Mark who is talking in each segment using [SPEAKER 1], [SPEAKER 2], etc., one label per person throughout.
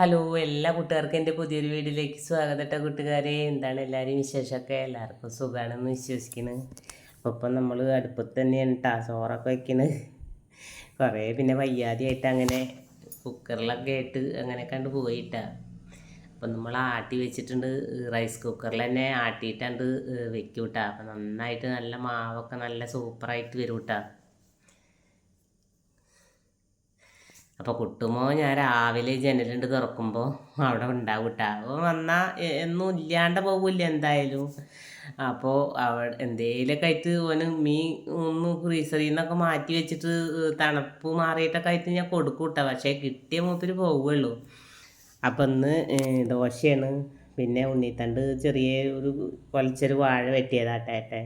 [SPEAKER 1] Hello എല്ലാ കൂട്ടുകാർക്കും എന്റെ പുതിയൊരു വീഡിയോയിലേക്ക് സ്വാഗതം കേട്ടോ കൂട്ടുകാരെ. എന്താണ് എല്ലാവരും വിശേഷമൊക്കെ? എല്ലാവർക്കും സുഖമാണെന്ന് വിശ്വസിക്കുന്നു. അപ്പോൾ നമ്മൾ അടുപ്പത്ത് തന്നെയാണ് കേട്ടോ ചോറൊക്കെ വയ്ക്കുന്നത് കുറേ പിന്നെ വയ്യാതെയായിട്ട് അങ്ങനെ കുക്കറിലൊക്കെ ആയിട്ട് അങ്ങനെ കണ്ട് പോയിട്ടാ. അപ്പം നമ്മൾ ആട്ടി വെച്ചിട്ടുണ്ട് റൈസ് കുക്കറിൽ തന്നെ ആട്ടിയിട്ടാണ്ട് വെക്കൂട്ടാ. കേട്ടോ അപ്പം നന്നായിട്ട് നല്ല മാവൊക്കെ നല്ല സൂപ്പറായിട്ട് വരും കേട്ടോ അപ്പോൾ കുട്ടുമോ ഞാൻ രാവിലെ ജനലുണ്ട് തുറക്കുമ്പോൾ അവിടെ ഉണ്ടാവും കേട്ടോ അപ്പോൾ വന്നാൽ എന്നും ഇല്ലാണ്ട് പോകില്ല എന്തായാലും. അപ്പോൾ അവിടെ എന്തേലൊക്കെ ആയിട്ട് ഓന് മീൻ ഒന്ന് ഫ്രീസറിൽ നിന്നൊക്കെ മാറ്റി വെച്ചിട്ട് തണുപ്പ് മാറിയിട്ടൊക്കെ ആയിട്ട് ഞാൻ കൊടുക്കും കേട്ടോ പക്ഷേ കിട്ടിയ മൂത്തിൽ പോവുള്ളൂ. അപ്പം ഇന്ന് ദോശയാണ്. പിന്നെ ഉണ്ണിത്തണ്ട് ചെറിയ ഒരു കൊലച്ചൊരു വാഴ വെട്ടിയതാട്ടേട്ടെ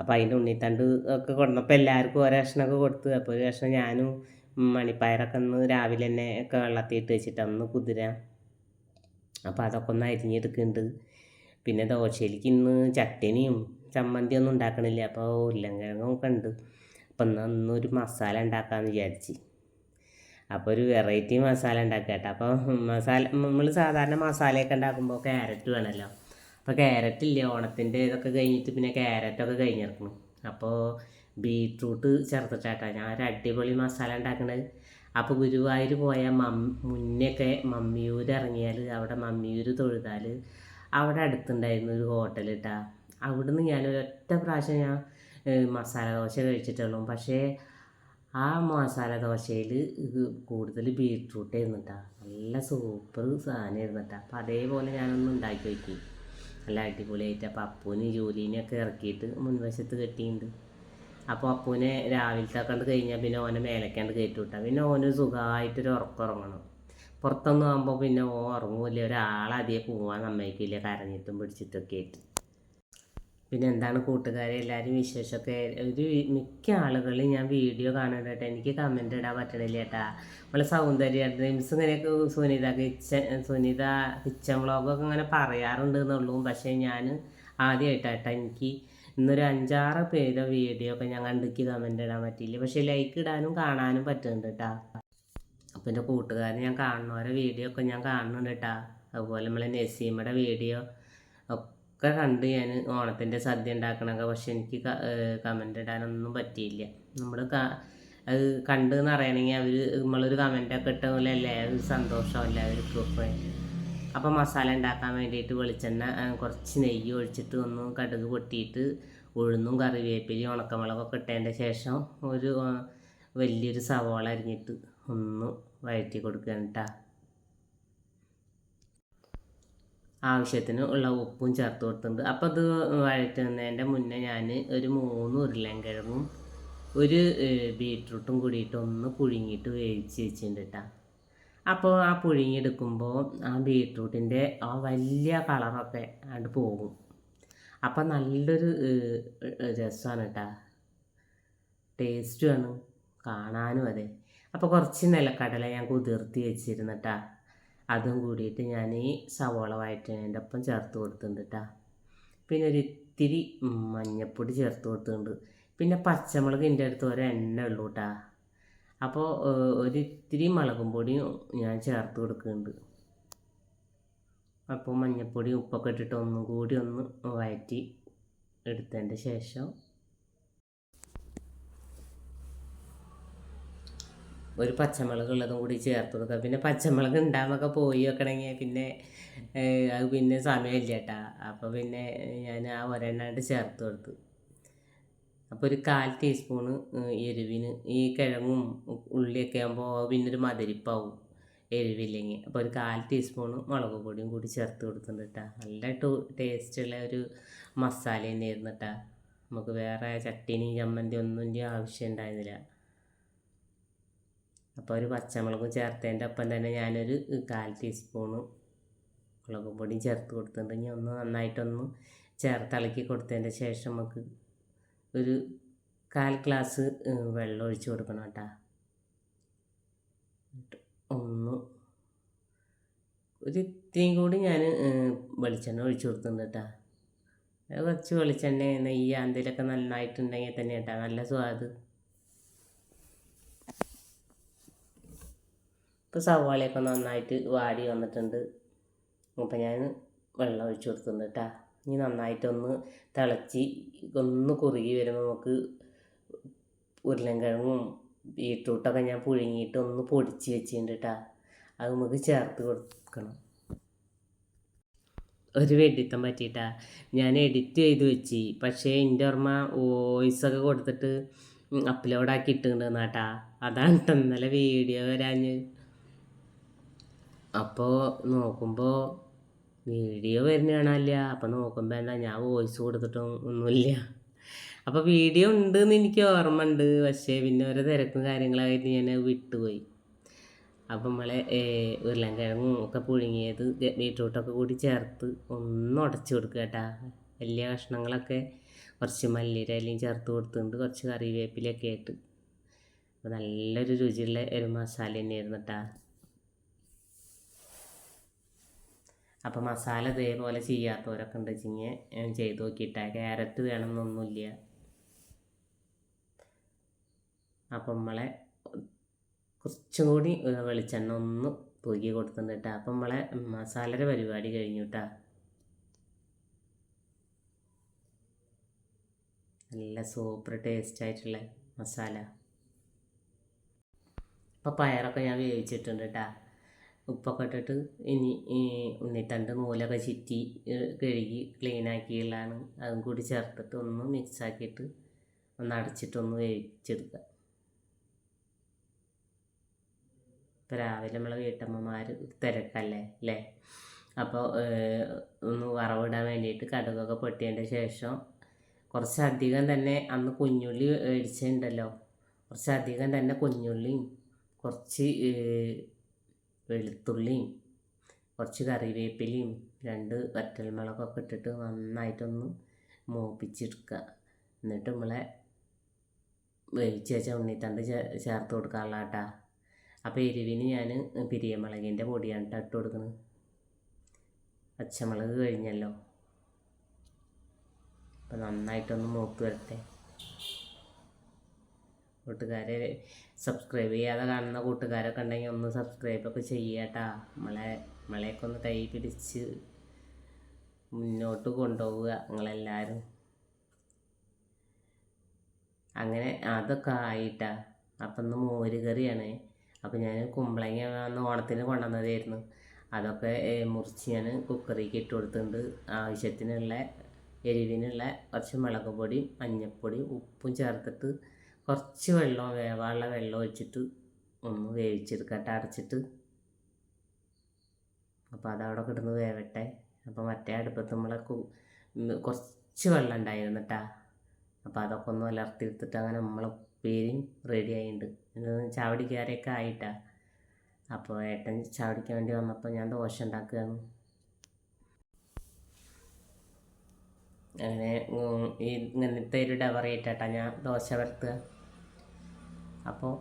[SPEAKER 1] അപ്പോൾ അതിന്റെ ഉണ്ണിത്തണ്ട് ഒക്കെ കൊണ്ടപ്പോൾ എല്ലാവർക്കും ഓരോ കഷ്ണമൊക്കെ കൊടുത്ത്. അപ്പോൾ ഒരു കഷ്ണം ഞാനും മണിപ്പയറൊക്കെ ഒന്ന് രാവിലെ തന്നെ ഒക്കെ വെള്ളത്തിൽ ഇട്ട് വെച്ചിട്ട് ഒന്ന് കുതിരാം. അപ്പോൾ അതൊക്കെ ഒന്ന് അരിഞ്ഞെടുക്കുന്നുണ്ട്. പിന്നെ ദോശയിലേക്ക് ഇന്ന് ചട്ടിനിയും ചമ്മന്തി ഒന്നും ഉണ്ടാക്കണില്ല. അപ്പോൾ ഉരുളൻകിഴങ്ങൊക്കെ ഉണ്ട്. അപ്പം എന്നാൽ ഇന്നൊരു മസാല ഉണ്ടാക്കാമെന്ന് വിചാരിച്ച്. അപ്പോൾ ഒരു വെറൈറ്റി മസാല ഉണ്ടാക്കുക കേട്ടോ. അപ്പോൾ മസാല നമ്മൾ സാധാരണ മസാലയൊക്കെ ഉണ്ടാക്കുമ്പോൾ ക്യാരറ്റ് വേണമല്ലോ. അപ്പോൾ ക്യാരറ്റ് ഇല്ല ഓണത്തിന്റെ ഇതൊക്കെ കഴിഞ്ഞിട്ട് പിന്നെ ക്യാരറ്റൊക്കെ കഴിഞ്ഞിറക്കണം അപ്പോൾ ബീട്രൂട്ട് ചേർത്തിട്ടാട്ടോ ഞാൻ ഒരു അടിപൊളി മസാല ഉണ്ടാക്കണത്. അപ്പോൾ ഗുരുവായൂർ പോയ മം മുന്നൊക്കെ മമ്മിയൂർ ഇറങ്ങിയാൽ അവിടെ മമ്മിയൂർ തൊഴുതാൽ അവിടെ അടുത്തുണ്ടായിരുന്നു ഒരു ഹോട്ടൽ കേട്ടാ അവിടുന്ന് ഞാൻ ഒറ്റ പ്രാവശ്യം ഞാൻ മസാല ദോശ കഴിച്ചിട്ടുള്ളൂ. പക്ഷേ ആ മസാല ദോശയിൽ കൂടുതൽ ബീട്രൂട്ട് ആയിരുന്നിട്ടാ നല്ല സൂപ്പർ സാധനമായിരുന്നു കേട്ടോ അപ്പോൾ അതേപോലെ ഞാനൊന്ന് ഉണ്ടാക്കി വയ്ക്കും നല്ല അടിപൊളിയായിട്ട്. അപ്പോൾ അപ്പൂനും ജോലിനെയൊക്കെ ഇറക്കിയിട്ട് മുൻവശത്ത് കെട്ടിയിട്ടുണ്ട് അപ്പോൾ അപ്പൂനെ രാവിലത്തെ കണ്ട് കഴിഞ്ഞാൽ പിന്നെ ഓനെ മേലേക്കാണ്ട് കയറ്റി വിട്ടാൽ പിന്നെ ഓന് സുഖമായിട്ടൊരു ഉറക്കുറങ്ങണം. പുറത്തൊന്നും ആകുമ്പോൾ പിന്നെ ഓ ഉറങ്ങൂല ഒരാളധികം പോവാൻ സമ്മതിക്കില്ല. കരഞ്ഞിട്ടും പിടിച്ചിട്ടൊക്കെ ആയിട്ട്. പിന്നെ എന്താണ് കൂട്ടുകാരെ എല്ലാവരും വിശേഷമൊക്കെ? ഒരു മിക്ക ആളുകളും ഞാൻ വീഡിയോ കാണുന്നുണ്ട് എനിക്ക് കമന്റ് ഇടാൻ പറ്റണില്ല ചേട്ടാ നമ്മളെ സൗന്ദര്യ ഡ്രീംസ് ഇങ്ങനെയൊക്കെ സുനിത കിച്ചൻ സുനിത കിച്ചൻ വ്ളോഗൊക്കെ ഇങ്ങനെ പറയാറുണ്ട് എന്നുള്ളൂ പക്ഷേ ഞാൻ ആദ്യമായിട്ടാട്ടാ എനിക്ക് ഇന്നൊരു അഞ്ചാറ് പേരുടെ വീഡിയോ ഒക്കെ ഞാൻ കണ്ടിക്ക് കമന്റ് ഇടാൻ പറ്റിയില്ല. പക്ഷേ ലൈക്ക് ഇടാനും കാണാനും പറ്റുന്നുണ്ട് കേട്ടാ അപ്പോൾ എന്റെ കൂട്ടുകാരൻ ഞാൻ കാണുന്നവരെ വീഡിയോ ഒക്കെ ഞാൻ കാണുന്നുണ്ട് കേട്ടാ അതുപോലെ നമ്മളെ നസീമയുടെ വീഡിയോ ഒക്കെ കണ്ട് ഞാൻ ഓണത്തിന്റെ സദ്യ ഉണ്ടാക്കണൊക്കെ പക്ഷെ എനിക്ക് കമന്റ് ഇടാനൊന്നും പറ്റിയില്ല. നമ്മൾ അത് കണ്ടെന്ന് അറിയണമെങ്കിൽ അവർ നമ്മളൊരു കമന്റൊക്കെ അല്ലേ? അത് സന്തോഷമല്ലേ? അവർക്കൊക്കെ അപ്പോൾ മസാല ഉണ്ടാക്കാൻ വേണ്ടിയിട്ട് വെളിച്ചെണ്ണ കുറച്ച് നെയ്യ് ഒഴിച്ചിട്ട് ഒന്ന് കടുക് പൊട്ടിയിട്ട് ഉഴുന്നും കറിവേപ്പിലയും ഉണക്കമുളകൊക്കെ ഇട്ടതിന്റെ ശേഷം ഒരു വലിയൊരു സവാള അരിഞ്ഞിട്ട് ഒന്ന് വഴറ്റി കൊടുക്കുക കേട്ടോ ആവശ്യത്തിന് ഉള്ള ഉപ്പും ചേർത്ത് കൊടുത്തിട്ടുണ്ട്. അപ്പോൾ അത് വഴറ്റുന്നതിന്റെ മുന്നേ ഞാൻ ഒരു മൂന്ന് ഉരുളൻകിഴങ്ങും ഒരു ബീട്രൂട്ടും കൂടിയിട്ട് ഒന്ന് പുഴുങ്ങിയിട്ട് വേവിച്ച് വെച്ചിട്ടുണ്ട് കേട്ടോ അപ്പോൾ ആ പുഴുങ്ങിയെടുക്കുമ്പോൾ ആ ബീട്രൂട്ടിന്റെ ആ വലിയ കളറൊക്കെ അത് പോകും. അപ്പം നല്ലൊരു രസമാണ് കേട്ടോ ടേസ്റ്റുമാണ് കാണാനും അതെ. അപ്പോൾ കുറച്ച് നിലക്കടല ഞാൻ കുതിർത്തി വെച്ചിരുന്നിട്ടാ അതും കൂടിയിട്ട് ഞാൻ ഈ സവോള വഴറ്റുന്നതിന്റെ ഒപ്പം ചേർത്ത് കൊടുത്തിട്ടുണ്ട് കേട്ടോ പിന്നെ ഒരു ഇത്തിരി മഞ്ഞപ്പൊടി ചേർത്ത് കൊടുത്തിട്ടുണ്ട് പിന്നെ പച്ചമുളക് എന്റെ അടുത്ത് ഒരു എണ്ണ ഉള്ളൂ കേട്ടോ അപ്പോൾ ഒരു ഇത്തിരി മുളകും പൊടിയും ഞാൻ ചേർത്ത് കൊടുക്കുന്നുണ്ട്. അപ്പോൾ മഞ്ഞൾപ്പൊടി ഉപ്പൊക്കെ ഇട്ടിട്ട് ഒന്നും കൂടി ഒന്ന് വഴറ്റി എടുത്തതിന്റെ ശേഷം ഒരു പച്ചമുളക് ഉള്ളതും കൂടി ചേർത്ത് കൊടുക്കുക. പിന്നെ പച്ചമുളക് ഉണ്ടാകുമ്പോൾ പോയി വെക്കണമെങ്കിൽ പിന്നെ അത് പിന്നെ സമയമില്ല കേട്ടാ. അപ്പോൾ പിന്നെ ഞാൻ ആ ഒരെണ്ണാണ്ട് ചേർത്ത് കൊടുത്തു. അപ്പോൾ ഒരു കാൽ ടീസ്പൂണ് എരിവിന് ഈ കിഴങ്ങും ഉള്ളിയൊക്കെ ആകുമ്പോൾ പിന്നെ ഒരു മധുരിപ്പാവും എരിവില്ലെങ്കിൽ. അപ്പോൾ ഒരു കാൽ ടീസ്പൂണ് മുളക് പൊടിയും കൂടി ചേർത്ത് കൊടുക്കുന്നുണ്ട് കേട്ടോ നല്ല ടേസ്റ്റുള്ള ഒരു മസാല തന്നെയായിരുന്നു കേട്ടോ നമുക്ക് വേറെ ചട്ടിനി ചമ്മന്തി ഒന്നും ആവശ്യം ഉണ്ടായിരുന്നില്ല. അപ്പോൾ ഒരു പച്ചമുളകും ചേർത്തതിന്റെ ഒപ്പം തന്നെ ഞാനൊരു കാൽ ടീസ്പൂണ് മുളക് പൊടിയും ചേർത്ത് ഇനി ഒന്ന് നന്നായിട്ടൊന്ന് ചേർത്തിളക്കി കൊടുത്തതിന്റെ ശേഷം നമുക്ക് ഒരു കാൽ ഗ്ലാസ് വെള്ളം ഒഴിച്ച് കൊടുക്കണം കേട്ടോ. ഒന്ന് ഒരു ഇത്തിരിയും കൂടി ഞാൻ വെളിച്ചെണ്ണ ഒഴിച്ച് കൊടുക്കുന്നുണ്ട് കേട്ടോ. കുറച്ച് വെളിച്ചെണ്ണ നെയ്യ് എന്തെങ്കിലുമൊക്കെ നന്നായിട്ടുണ്ടെങ്കിൽ തന്നെ കേട്ടോ. നല്ല സ്വാദ് ഇപ്പോൾ സവാളയൊക്കെ നന്നായിട്ട് വാടി വന്നിട്ടുണ്ട്. അപ്പം ഞാൻ വെള്ളം ഒഴിച്ച് കൊടുത്തിട്ടുണ്ട് കേട്ടോ. ഇനി നന്നായിട്ടൊന്ന് തിളച്ച് ഒന്ന് കുറുകി വരുമ്പോൾ നമുക്ക് ഉരുളൻകിഴങ്ങും ബീട്രൂട്ടൊക്കെ ഞാൻ പുഴുങ്ങിയിട്ട് ഒന്ന് പൊടിച്ച് വെച്ചിട്ടുണ്ട് കേട്ടോ അത് നമുക്ക് ചേർത്ത് കൊടുക്കണം. ഒരു വെഡിത്തം പറ്റിയിട്ടാ. ഞാൻ എഡിറ്റ് ചെയ്ത് വെച്ച്. പക്ഷേ എന്റെ ഓർമ്മ വോയിസൊക്കെ കൊടുത്തിട്ട് അപ്ലോഡാക്കി ഇട്ടിട്ടുണ്ട് നാട്ടാ അതാണ് ഇന്നലെ വീഡിയോ വരാഞ്ഞ് അപ്പോൾ നോക്കുമ്പോൾ വീഡിയോ വരുന്ന കാണാനില്ല അപ്പോൾ നോക്കുമ്പോൾ എന്താ ഞാൻ വോയിസ് കൊടുത്തിട്ടും ഒന്നുമില്ല. അപ്പോൾ വീഡിയോ ഉണ്ടെന്ന് എനിക്ക് ഓർമ്മ ഉണ്ട് പക്ഷേ പിന്നെ ഓരോ തിരക്കും കാര്യങ്ങളായിട്ട് ഞാൻ വിട്ടുപോയി. അപ്പം നമ്മളെ ഉരുളൻകിഴങ്ങും ഒക്കെ പുഴുങ്ങിയത് ബീട്രൂട്ടൊക്കെ കൂടി ചേർത്ത് ഒന്ന് ഉടച്ചു കൊടുക്കുക കേട്ടാ. വലിയ കഷ്ണങ്ങളൊക്കെ കുറച്ച് മല്ലിയിലയും ചേർത്ത് കൊടുത്തിട്ടുണ്ട്. കുറച്ച് കറിവേപ്പിലൊക്കെ ആയിട്ട്. അപ്പോൾ നല്ലൊരു രുചിയുള്ള ഒരു മസാല തന്നെയായിരുന്നു കേട്ടാ അപ്പോൾ മസാല ഇതേപോലെ ചെയ്യാത്തവരൊക്കെ ഉണ്ട് വെച്ചിങ്ങനെ ചെയ്ത് നോക്കിയിട്ടാ. ക്യാരറ്റ് വേണമെന്നൊന്നുമില്ല. അപ്പം നമ്മളെ കുറച്ചും കൂടി വെളിച്ചെണ്ണ ഒന്ന് തൂക്കി കൊടുത്തിട്ടുണ്ട് കേട്ടോ അപ്പം നമ്മളെ മസാലയുടെ പരിപാടി കഴിഞ്ഞു നല്ല സൂപ്പർ ടേസ്റ്റ് ആയിട്ടുള്ള മസാല. അപ്പോൾ പയറൊക്കെ ഞാൻ വേവിച്ചിട്ടുണ്ട് കേട്ടോ ഉപ്പൊക്കെ ഇട്ടിട്ട് ഇനി ഈ ഉണ്ണിത്തണ്ട് നൂലൊക്കെ ചുറ്റി കഴുകി ക്ലീനാക്കിയുള്ളതാണ് അതും കൂടി ചേർത്തിട്ട് ഒന്ന് മിക്സാക്കിയിട്ട് ഒന്ന് അടച്ചിട്ടൊന്ന് വേവിച്ചെടുക്കുക. ഇപ്പോൾ രാവിലെ നമ്മളെ വീട്ടമ്മമാർ തിരക്കല്ലേ അല്ലേ അപ്പോൾ ഒന്ന് വറവിടാൻ വേണ്ടിയിട്ട് കടുകൊക്കെ പൊട്ടിയതിന്റെ ശേഷം കുറച്ചധികം തന്നെ അന്ന് കുഞ്ഞുള്ളി മേടിച്ചിട്ടുണ്ടല്ലോ കുറച്ചധികം തന്നെ കുഞ്ഞുള്ളിയും കുറച്ച് വെളുത്തുള്ളിയും കുറച്ച് കറിവേപ്പിലയും രണ്ട് വറ്റൽമുളകൊക്കെ ഇട്ടിട്ട് നന്നായിട്ടൊന്ന് മൂപ്പിച്ചെടുക്കുക. എന്നിട്ട് നമ്മളെ വേവിച്ച് വെച്ച ഉണ്ണിത്തണ്ട് ചേർത്ത് കൊടുക്കാനുള്ള കേട്ടാ. അപ്പോൾ എരിവിന് ഞാൻ പിരിയമുളകിന്റെ പൊടിയാണ് കേട്ടോ ഇട്ട് കൊടുക്കുന്നത് പച്ചമുളക് കഴിഞ്ഞല്ലോ. അപ്പോൾ നന്നായിട്ടൊന്ന് മൂത്ത് വരട്ടെ. കൂട്ടുകാരെ സബ്സ്ക്രൈബ് ചെയ്യാതെ കാണുന്ന കൂട്ടുകാരൊക്കെ ഉണ്ടെങ്കിൽ ഒന്ന് സബ്സ്ക്രൈബ് ഒക്കെ ചെയ്യട്ടാ നമ്മളെ നമ്മളെയൊക്കെ ഒന്ന് കൈ പിടിച്ച് മുന്നോട്ട് കൊണ്ടുപോവുക നിങ്ങളെല്ലാവരും. അങ്ങനെ അതൊക്കെ ആയിട്ടാ. അപ്പം ഇന്ന് മോര് കറിയാണ്. അപ്പം ഞാൻ കുമ്പളങ്ങ അന്ന് ഓണത്തിന് കൊണ്ടുവന്നതായിരുന്നു. അതൊക്കെ മുറിച്ച് ഞാൻ കുക്കറിക്ക് ഇട്ട് കൊടുത്തിട്ടുണ്ട്. ആവശ്യത്തിനുള്ള എരിവിനുള്ള കുറച്ച് മുളക് പൊടി മഞ്ഞൾപ്പൊടി ഉപ്പും ചേർത്തിട്ട് കുറച്ച് വെള്ളം വേവാനുള്ള വെള്ളം ഒഴിച്ചിട്ട് ഒന്ന് വേവിച്ചെടുക്കട്ടെ അടച്ചിട്ട് അപ്പോൾ അതവിടെ കിടന്ന് വേവട്ടെ. അപ്പോൾ മറ്റേ അടുപ്പത്ത് നമ്മളെ കുറച്ച് വെള്ളം ഉണ്ടായിരുന്നു കേട്ടാ അപ്പോൾ അതൊക്കെ ഒന്ന് അലർത്തിയെടുത്തിട്ട് അങ്ങനെ നമ്മളെ ഉപ്പേരിയും റെഡി ആയിട്ടുണ്ട് ചാവടിക്കാരൊക്കെ ആയിട്ടാ. അപ്പോൾ ഏട്ടൻ ചാവടിക്കാൻ വേണ്ടി വന്നപ്പോൾ ഞാൻ ദോശ ഉണ്ടാക്കുകയാണ്. അങ്ങനെ ഈ ഇങ്ങനത്തെ ഒരു ഡവറേറ്റാട്ടാ ഞാൻ ദോശ വറുത്തുക അപ്പോൾ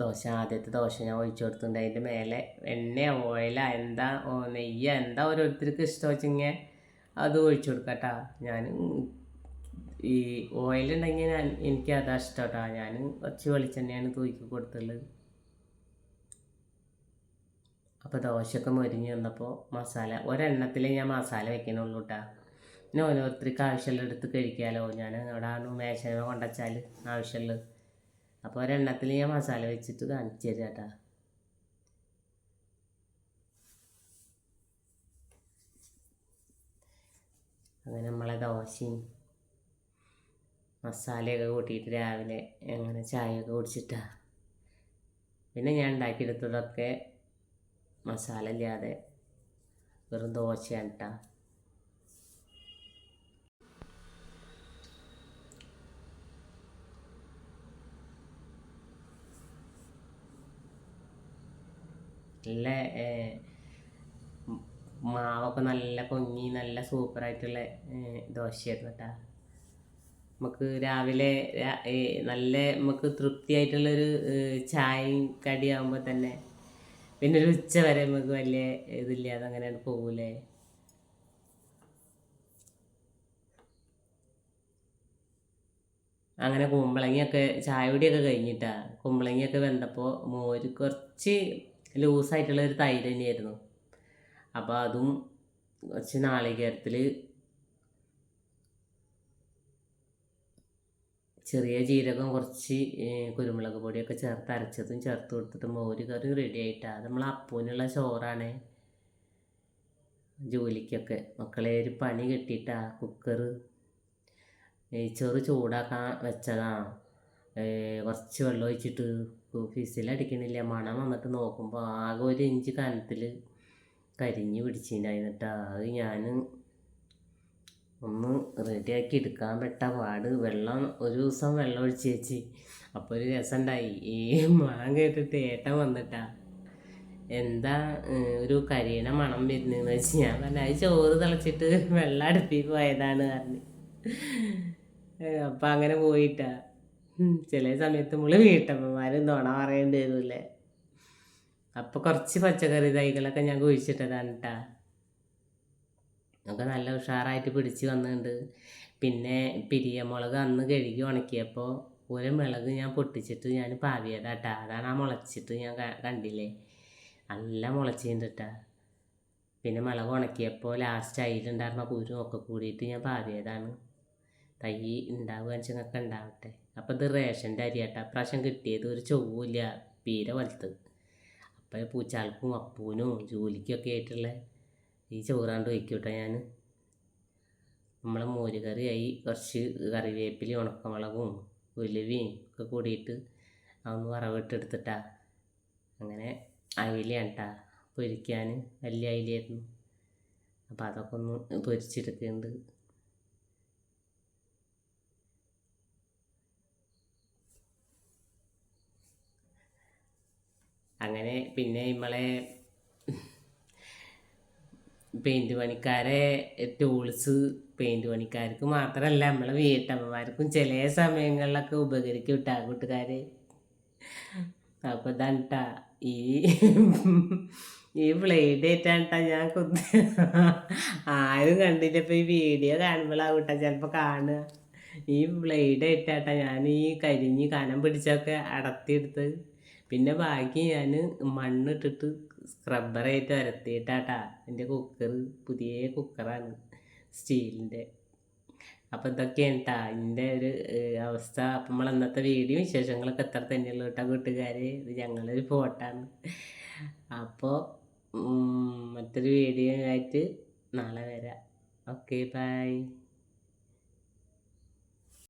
[SPEAKER 1] ദോശ ആദ്യത്തെ ദോശ ഞാൻ ഒഴിച്ചു കൊടുത്തിട്ടുണ്ട്. അതിന്റെ മേലെ എണ്ണയോ ഓയില എന്താ ഓ നെയ്യ എന്താ ഓരോരുത്തർക്ക് ഇഷ്ടം വെച്ചിങ്ങനെ അത് ഒഴിച്ചു കൊടുക്കട്ടാ ഞാൻ ഈ ഓയിലുണ്ടെങ്കിൽ ഞാൻ എനിക്ക് അതാ ഇഷ്ടം കേട്ടോ ഞാൻ കുറച്ച് വെളിച്ചെണ്ണയാണ് തൂക്കി കൊടുത്തുള്ളത്. അപ്പോൾ ദോശയൊക്കെ മൊരിഞ്ഞ് വന്നപ്പോൾ മസാല ഒരെണ്ണത്തിലേ ഞാൻ മസാല വെക്കണുള്ളൂ കേട്ടോ പിന്നെ ഓരോരുത്തർക്ക് ആവശ്യമുള്ള എടുത്ത് കഴിക്കാമല്ലോ ഞാൻ അവിടെ മേശ കൊണ്ടുവച്ചാൽ ആവശ്യമുള്ളത് അപ്പോൾ ഒരെണ്ണത്തിൽ ഞാൻ മസാല വെച്ചിട്ട് കാണിച്ചു തരാം കേട്ടോ അങ്ങനെ നമ്മളെ ദോശയും മസാലയൊക്കെ കൂട്ടിയിട്ട് രാവിലെ അങ്ങനെ ചായയൊക്കെ കുടിച്ചിട്ടാ. പിന്നെ ഞാൻ ഉണ്ടാക്കിയെടുത്തതൊക്കെ മസാല ഇല്ലാതെ വെറും ദോശയാണ് കേട്ടോ നല്ല മാവൊക്കെ നല്ല പൊങ്ങി നല്ല സൂപ്പറായിട്ടുള്ള ദോശയായിരുന്നു കേട്ടോ നമുക്ക് രാവിലെ നല്ല നമുക്ക് തൃപ്തിയായിട്ടുള്ളൊരു ചായയും കടിയാകുമ്പോൾ തന്നെ പിന്നെ ഒരു ഉച്ച വരെ നമുക്ക് വലിയ ഇതില്ലാതെ അങ്ങനെ പോകൂലേ? അങ്ങനെ കുമ്പളങ്ങിയൊക്കെ ചായ കുടിയൊക്കെ കഴിഞ്ഞിട്ടാ. കുമ്പളങ്ങിയൊക്കെ വെന്തപ്പോൾ മോര് കുറച്ച് ലൂസായിട്ടുള്ള ഒരു തൈര് തന്നെയായിരുന്നു. അപ്പോൾ അതും കുറച്ച് നാളികേരത്തിൽ ചെറിയ ജീരകം കുറച്ച് കുരുമുളക് പൊടിയൊക്കെ ചേർത്ത് അരച്ചതും ചേർത്ത് കൊടുത്തിട്ട് മോര് കറി റെഡി ആയിട്ടാണ് നമ്മൾ അപ്പൂനുള്ള ചോറാണ്. ജോലിക്കൊക്കെ മക്കളെ ഒരു പണി കിട്ടിയിട്ടാ കുക്കർ നെയ്ച്ചോറ് ചൂടാക്കാൻ വെച്ചതാണ് കുറച്ച് വെള്ളം ഒഴിച്ചിട്ട് ഫിസിലടിക്കണില്ല മണം വന്നിട്ട് നോക്കുമ്പോൾ ആകെ ഒരു ഇഞ്ച് കനത്തിൽ കരിഞ്ഞ് പിടിച്ചിട്ടുണ്ടായിരുന്നിട്ടാ അത് ഞാൻ ഒന്ന് റെഡിയാക്കി എടുക്കാൻ പെട്ട പാട്. വെള്ളം ഒരു ദിവസം വെള്ളം ഒഴിച്ച് വെച്ച്. അപ്പോൾ ഒരു രസമുണ്ടായി ഈ മണം കേട്ടിട്ട് ഏട്ടൻ വന്നിട്ടാ. എന്താ ഒരു കരിയണ മണം വരുന്നതെന്ന് വെച്ച് ഞാൻ പറഞ്ഞു അത് ചോറ് തിളച്ചിട്ട് വെള്ളം അടുപ്പിൽ പോയതാണ് പറഞ്ഞു. അപ്പം അങ്ങനെ പോയിട്ടാ. ചില സമയത്ത് നമ്മൾ വീട്ടമ്മമാർ നുണ പറയേണ്ടി വരില്ലേ? അപ്പോൾ കുറച്ച് പച്ചക്കറി തൈകളൊക്കെ ഞാൻ കുഴിച്ചിട്ടതാണ് കേട്ടാ ഒക്കെ നല്ല ഉഷാറായിട്ട് പിടിച്ച് വന്നിട്ടുണ്ട് പിന്നെ പിരിയമുളക് അന്ന് കഴുകി ഉണക്കിയപ്പോൾ ഒരു മുളക് ഞാൻ പൊട്ടിച്ചിട്ട് ഞാൻ പാവിയതാട്ടാ അതാണ് ആ മുളച്ചിട്ട് ഞാൻ കണ്ടില്ലേ? നല്ല മുളച്ചിട്ടുണ്ട് കേട്ടാ പിന്നെ മുളക് ഉണക്കിയപ്പോൾ ലാസ്റ്റ് അതിലുണ്ടായിരുന്ന പൂരും ഒക്കെ കൂടിയിട്ട് ഞാൻ പാവിയതാണ്. തൈ ഉണ്ടാവുക വെച്ചൊക്കെ ഉണ്ടാവട്ടെ അപ്പോൾ ഇത് റേഷന്റെ അരിയാട്ട. പ്രാവശ്യം കിട്ടിയത് ഒരു ചൊവ്വില്ല പീര വലുത്ത് അപ്പോൾ പൂച്ചാൾക്കും അപ്പൂനും ജോലിക്കൊക്കെ ആയിട്ടുള്ള ഈ ചോറാണ്ട് വയ്ക്കും കേട്ടോ ഞാൻ നമ്മളെ മോരുകറിയായി കുറച്ച് കറിവേപ്പില ഉണക്കമുളകും ഉലുവയും ഒക്കെ കൂടിയിട്ട് അതൊന്ന് വറവിട്ടെടുത്തിട്ടാ. അങ്ങനെ അയിലയാണ് കേട്ടാ പൊരിക്കാൻ വലിയ അയിലായിരുന്നു അപ്പോൾ അതൊക്കെ ഒന്ന് പൊരിച്ചെടുക്കുന്നുണ്ട്. അങ്ങനെ പിന്നെ നമ്മളെ പെയിന്റ് പണിക്കാരെ ടൂൾസ് പെയിന്റ് പണിക്കാർക്ക് മാത്രമല്ല നമ്മളെ വീട്ടമ്മമാർക്കും ചില സമയങ്ങളിലൊക്കെ ഉപകരിക്കും കേട്ടാ കൂട്ടുകാർ അപ്പോൾ ഇതാണ് കേട്ടാ ഈ ഈ ബ്ലേഡ് ഏറ്റാണ്ടാ ഞാൻ കുത്തി ആരും കണ്ടില്ല. ഇപ്പോൾ ഈ വീഡിയോ കാണുമ്പോഴാവും കേട്ടോ ചിലപ്പോൾ കാണുക. ഈ ബ്ലേഡ് ഏറ്റാട്ടാ ഞാൻ ഈ കരിഞ്ഞ് കനം പിടിച്ചൊക്കെ അടത്തിയെടുത്ത് പിന്നെ ബാക്കി ഞാൻ മണ്ണിട്ടിട്ട് സ്ക്രബ്ബറായിട്ട് വരത്തിയിട്ടാട്ടാ എന്റെ കുക്കർ പുതിയ കുക്കറാണ് സ്റ്റീലിന്റെ അപ്പോൾ ഇതൊക്കെയാണ് കേട്ടാ എന്റെ ഒരു അവസ്ഥ. അപ്പം നമ്മൾ അന്നത്തെ വീഡിയോ വിശേഷങ്ങളൊക്കെ എത്ര തന്നെയുള്ളൂ കേട്ടോ കൂട്ടുകാരെ? ഇത് ഞങ്ങളൊരു ഫോട്ടാണ്. അപ്പോൾ മറ്റൊരു വീഡിയോ ആയിട്ട് നാളെ വരാം. Okay bye.